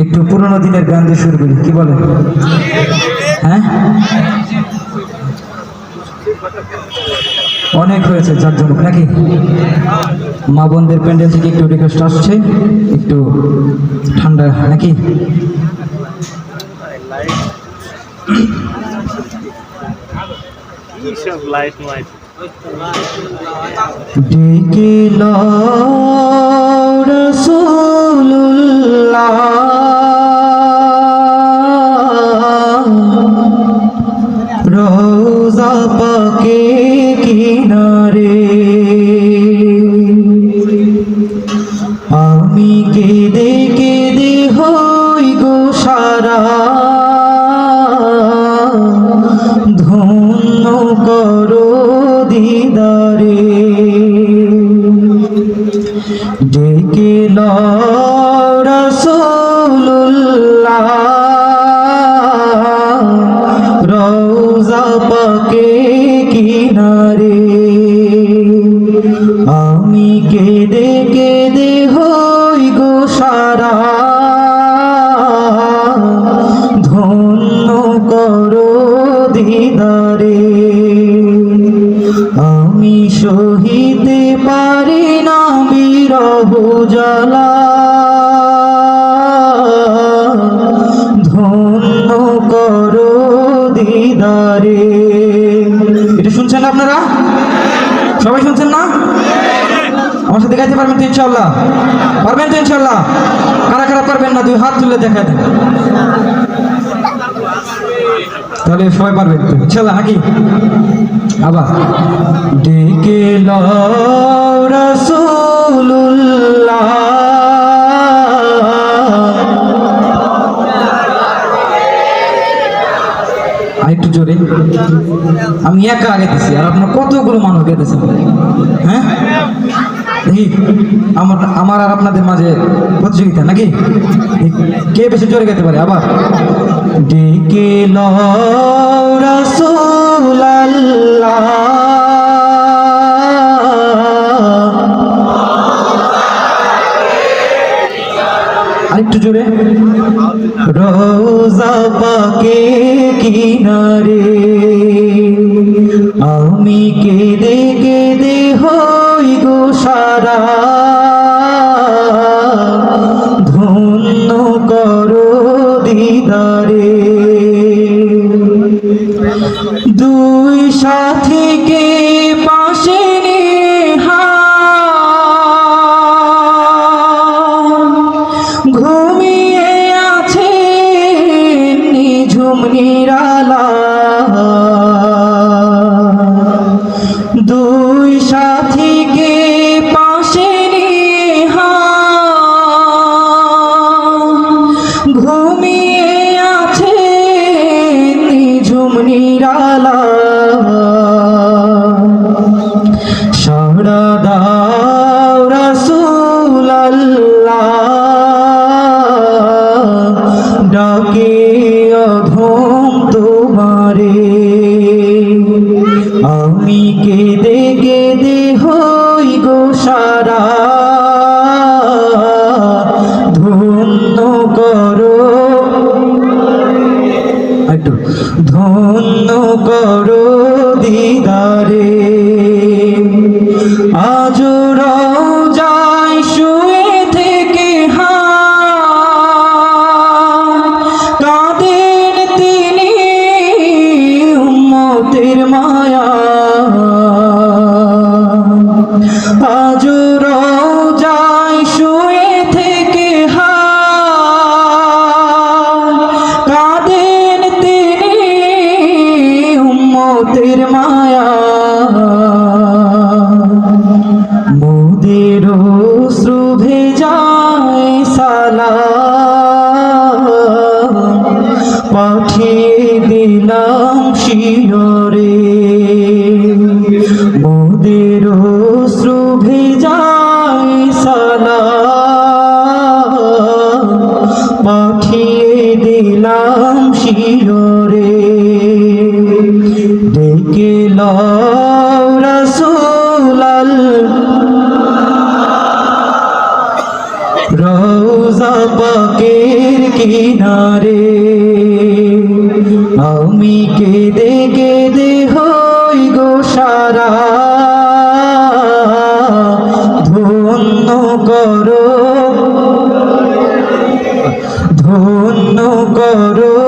একটু পুরোনো দিনের গান দিয়ে শুরু করি, কি বলেন? হ্যাঁ? অনেক হয়েছে জন্য, নাকি? মা বোনদের প্যান্ডেল থেকে একটু রিকোয়েস্ট আসছে, একটু ঠান্ডা, নাকি? সব লাইট মাইট ডেকে রোজা দিদারে ডেকে রসুল্লাহ সবাই শুনছেন না? আমার সাথে গাইতে পারবেন তো ইনশাল্লাহ পারবেন তো ইনশাল্লাহ কারা কারা পারবেন না? দুই হাত তুলে দেখা দেন। তাহলে সবাই পারবেন ইনশাল্লাহ নাকি? আবার। ডেকে রসুল্লাহ আপনাদের মাঝে প্রতিযোগিতা নাকি? কে বেশি জোরে গেতে পারে? আবার। ডেকে আরেকটু জোরে। রোজা পাকে কিনারে need a আমি কেঁদে কেঁদে হই গো সারা। মায়া। মোদের শ্রুভে যায় সালা পাঠিয়ে দিলাম শিয়রে মোদের পাকের কিনারে। আমি কেঁদে কেঁদে হই গো সারা। ধন্য করো। ধন্য করো।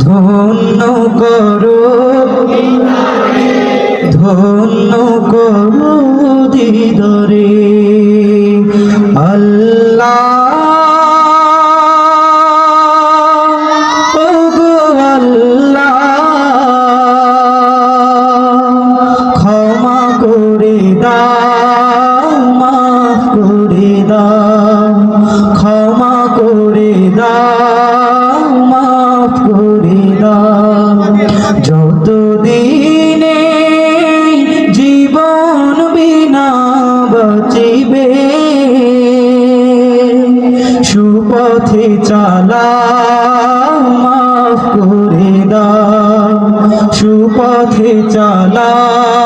ধন্য করো। ধন্য করো দিদরে। করে দাও মাফ করে দাও। ক্ষমা করে দাও মাফ করে দাও। যত দিনে জীবন বিনা বাঁচিবে, সুপথে চালাও মাফ করে দাও। সুপথে চালাও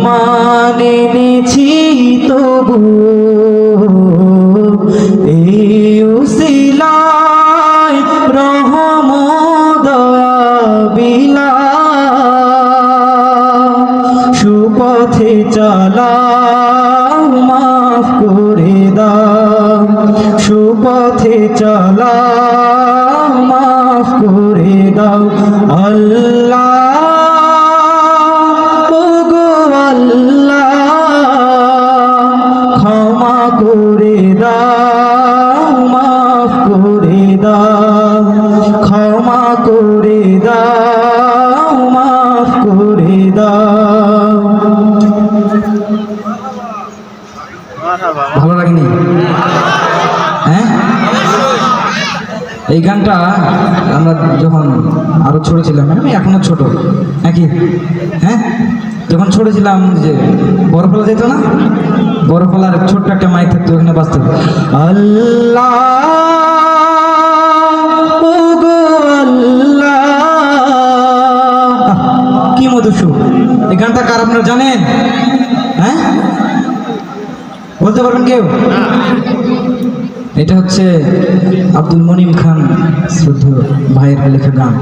ইমান এনেছি তবু এই উসিলায় রহমদয়াবিলা সুপথে চালাও, মাফ করে দাও। সুপথে চালাও, মাফ করে দাও। আল্লাহ এই গানটা আমরা যখন আরও ছোট ছিলাম আমি এখনও ছোট, নাকি? হ্যাঁ? যখন ছোট ছিলাম যে বরফলা যেত না? বরফলার ছোট্ট একটা মাইক থাকতো, ওখানে বাঁচত আল্লাহ মধুর এই গানটা কার আপনারা জানেন? হ্যাঁ? বলতে পারবেন কেউ? এটা হচ্ছে আব্দুল মনিম খান শ্রদ্ধ ভাইয়ের লেখা গান।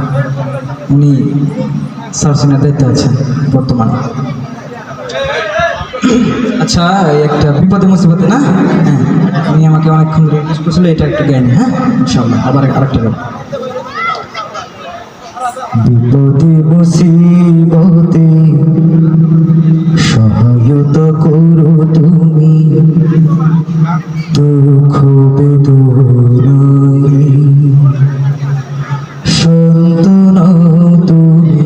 উনি সার্সিনের দায়িত্বে আছেন বর্তমানে। আচ্ছা একটা বিপদে মুসিবতে না? হ্যাঁ উনি আমাকে অনেকক্ষণ রিকোয়েস্ট করছিল, এটা একটা গাইনি হ্যাঁ? ইনশাল্লাহ আবার আরেকটা গান। বিপদে মুসিবতে সহায়তা করো তুমি। দুঃখ বেদনায় সন্তনা তুমি।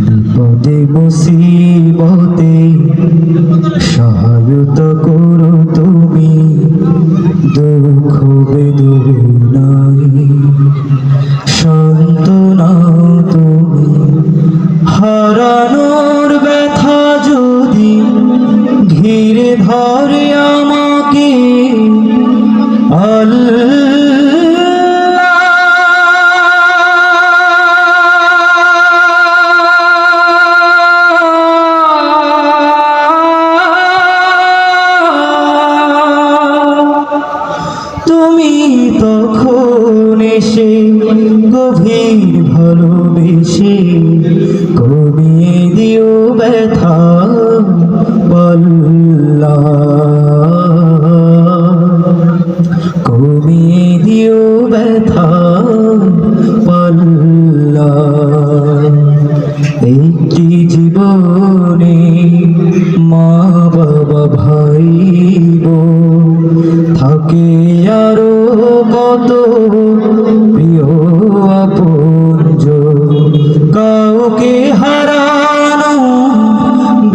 বিপদে মুসিবতে সহায়তা করো তুমি। দুঃখ বেদনায় সান্ত্বনা তুমি। হারানোর তখন এসে গভীর ভালোবেসে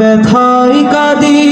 ব্যথায় কাঁদি যদি আর